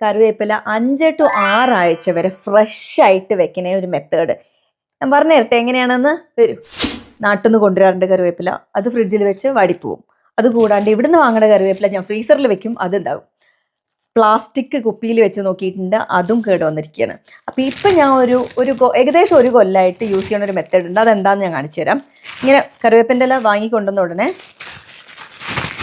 കറിവേപ്പില അഞ്ച് ടു ആറാഴ്ച വരെ ഫ്രഷ് ആയിട്ട് വെക്കുന്ന ഒരു മെത്തേഡ് ഞാൻ പറഞ്ഞു തരട്ടെ എങ്ങനെയാണെന്ന്? വരൂ. നാട്ടിൽ നിന്ന് കൊണ്ടുവരാറുണ്ട് കറിവേപ്പില. അത് ഫ്രിഡ്ജിൽ വെച്ച് വാടിപ്പോവും അത് കൂടാണ്ട് ഇവിടുന്ന് വാങ്ങുന്ന കറിവേപ്പില ഞാൻ ഫ്രീസറിൽ വെക്കും അതുണ്ടാവും പ്ലാസ്റ്റിക് കുപ്പിയിൽ വെച്ച് നോക്കിയിട്ടുണ്ട് അതും കേട് വന്നിരിക്കുകയാണ്. അപ്പോൾ ഇപ്പം ഞാൻ ഒരു ഒരു ഏകദേശം ഒരു കൊല്ലമായിട്ട് യൂസ് ചെയ്യുന്ന ഒരു മെത്തേഡ് ഉണ്ട്. അതെന്താണെന്ന് ഞാൻ കാണിച്ചു തരാം. ഇങ്ങനെ കറിവേപ്പിന്റെ ഇല വാങ്ങിക്കൊണ്ടുവന്ന ഉടനെ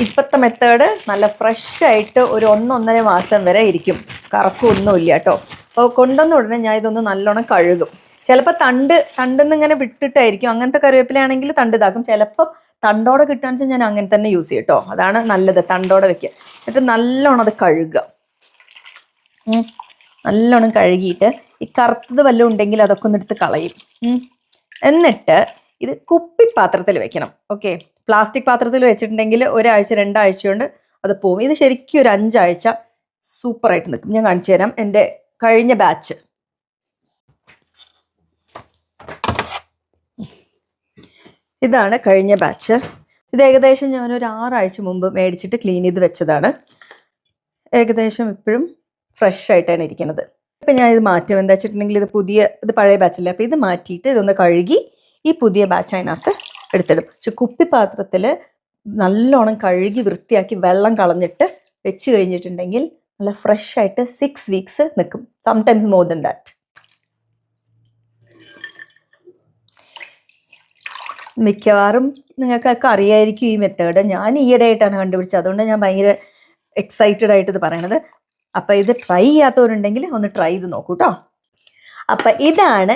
ഇപ്പോഴത്തെ മെത്തേഡ് നല്ല ഫ്രഷ് ആയിട്ട് ഒരു ഒന്നൊന്നര മാസം വരെ ഇരിക്കും. കറക്കൊന്നുമില്ല കേട്ടോ അപ്പോൾ കൊണ്ടുവന്ന ഉടനെ ഞാൻ ഇതൊന്ന് നല്ലോണം കഴുകും. ചിലപ്പോൾ തണ്ട് തണ്ടെന്ന് ഇങ്ങനെ വിട്ടിട്ടായിരിക്കും. അങ്ങനത്തെ കറിവേപ്പിലയാണെങ്കിൽ തണ്ട് ഇതാക്കും. ചിലപ്പോൾ തണ്ടോടെ കിട്ടുകയാണെന്ന് വെച്ചാൽ ഞാൻ അങ്ങനെ തന്നെ യൂസ് ചെയ്യും കേട്ടോ അതാണ് നല്ലത് തണ്ടോടെ വെക്കുക എന്നിട്ട് നല്ലോണം അത് കഴുകുക നല്ലോണം കഴുകിയിട്ട് ഈ കറുത്തത് വല്ലതും ഉണ്ടെങ്കിൽ അതൊക്കെ ഒന്ന് എടുത്ത് കളയും. എന്നിട്ട് ഇത് കുപ്പിപ്പാത്രത്തിൽ വെക്കണം. ഓക്കെ? പ്ലാസ്റ്റിക് പാത്രത്തിൽ വെച്ചിട്ടുണ്ടെങ്കിൽ ഒരാഴ്ച രണ്ടാഴ്ച കൊണ്ട് അത് പോവും. ഇത് ശരിക്കും ഒരു അഞ്ചാഴ്ച സൂപ്പറായിട്ട് നിൽക്കും. ഞാൻ കാണിച്ചു തരാം എന്റെ കഴിഞ്ഞ ബാച്ച്. ഇതാണ് കഴിഞ്ഞ ബാച്ച്. ഇത് ഏകദേശം ഞാൻ ഒരു ആറാഴ്ച മുമ്പ് മേടിച്ചിട്ട് ക്ലീൻ ചെയ്ത് വെച്ചതാണ്. ഏകദേശം ഇപ്പോഴും ഫ്രഷ് ആയിട്ടാണ് ഇരിക്കുന്നത്. ഇപ്പം ഞാൻ ഇത് മാറ്റും. എന്താ വെച്ചിട്ടുണ്ടെങ്കിൽ ഇത് പുതിയ ഇത് പഴയ ബാച്ചല്ലേ. അപ്പോൾ ഇത് മാറ്റിയിട്ട് ഇതൊന്ന് കഴുകി ഈ പുതിയ ബാച്ച് അതിനകത്ത് എടുത്തിടും. പക്ഷെ കുപ്പിപ്പാത്രത്തിൽ നല്ലോണം കഴുകി വൃത്തിയാക്കി വെള്ളം കളഞ്ഞിട്ട് വെച്ച് കഴിഞ്ഞിട്ടുണ്ടെങ്കിൽ നല്ല ഫ്രഷ് ആയിട്ട് സിക്സ് വീക്സ് നിൽക്കും സംടൈംസ് മോർ ദൻ ദാറ്റ് മിക്കവാറും നിങ്ങൾക്കൊക്കെ അറിയായിരിക്കും ഈ മെത്തേഡ് ഞാൻ ഈയിടെ ആയിട്ടാണ് കണ്ടുപിടിച്ചത്. അതുകൊണ്ട് ഞാൻ ഭയങ്കര എക്സൈറ്റഡ് ആയിട്ട് ഇത് പറയണത്. അപ്പം ഇത് ട്രൈ ചെയ്യാത്തവരുണ്ടെങ്കിൽ ഒന്ന് ട്രൈ ചെയ്ത് നോക്കൂ കേട്ടോ അപ്പം ഇതാണ്